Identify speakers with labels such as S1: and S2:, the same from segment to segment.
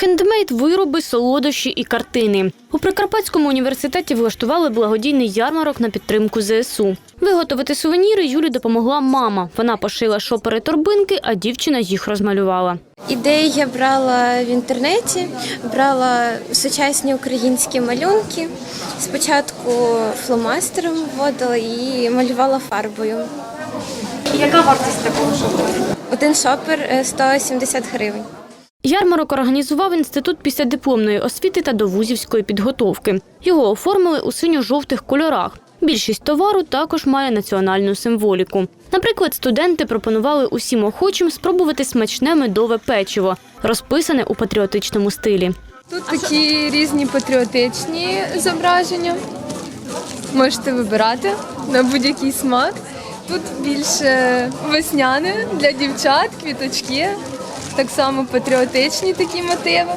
S1: Хендмейд, вироби, солодощі і картини. У Прикарпатському університеті влаштували благодійний ярмарок на підтримку ЗСУ. Виготовити сувеніри Юлі допомогла мама. Вона пошила шопери торбинки, а дівчина їх розмалювала.
S2: Ідеї я брала в інтернеті, брала сучасні українські малюнки. Спочатку фломастером вводила і малювала фарбою.
S3: Яка вартість такого шоперу?
S2: Один шопер е, 170 гривень.
S1: Ярмарок організував інститут післядипломної освіти та довузівської підготовки. Його оформили у синьо-жовтих кольорах. Більшість товару також має національну символіку. Наприклад, студенти пропонували усім охочим спробувати смачне медове печиво, розписане у патріотичному стилі.
S4: Тут такі різні патріотичні зображення. Можете вибирати на будь-який смак. Тут більше весняне для дівчат, квіточки, так само патріотичні такі мотиви.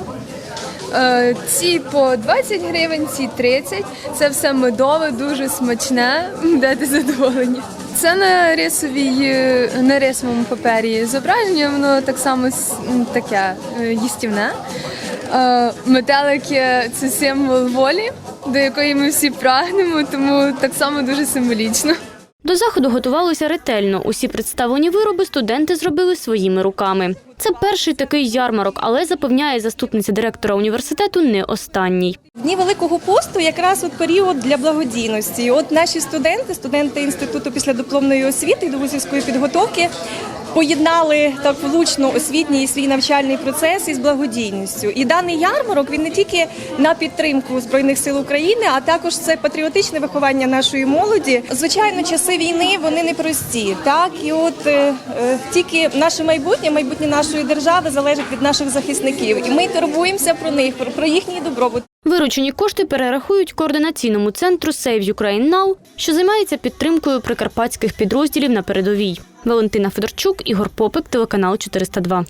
S4: Е, Ці по 20 гривень, ці 30. Це все медове, дуже смачне. Будете задоволені. Це на рисовій, е, на рисовому папері зображення, воно так само таке е, їстівне. Метелики це символ волі, до якої ми всі прагнемо, тому так само дуже символічно.
S1: До заходу готувалися ретельно. Усі представлені вироби студенти зробили своїми руками. Це перший такий ярмарок, але запевняє заступниця директора університету не останній.
S5: Дні Великого посту якраз от період для благодійності. От наші студенти, студенти інституту післядипломної освіти і довузівської підготовки. Поєднали так влучно освітній і свій навчальний процес із благодійністю. І даний ярмарок він не тільки на підтримку збройних сил України, а також це патріотичне виховання нашої молоді. Звичайно, часи війни вони непрості. Так і от е, е, тільки наше майбутнє, майбутнє нашої держави залежить від наших захисників, і ми турбуємося про них, про, про їхній добробут.
S1: Виручені кошти перерахують координаційному центру Save Ukraine Now, що займається підтримкою прикарпатських підрозділів на передовій. Валентина Федорчук, Ігор Попик, телеканал 402.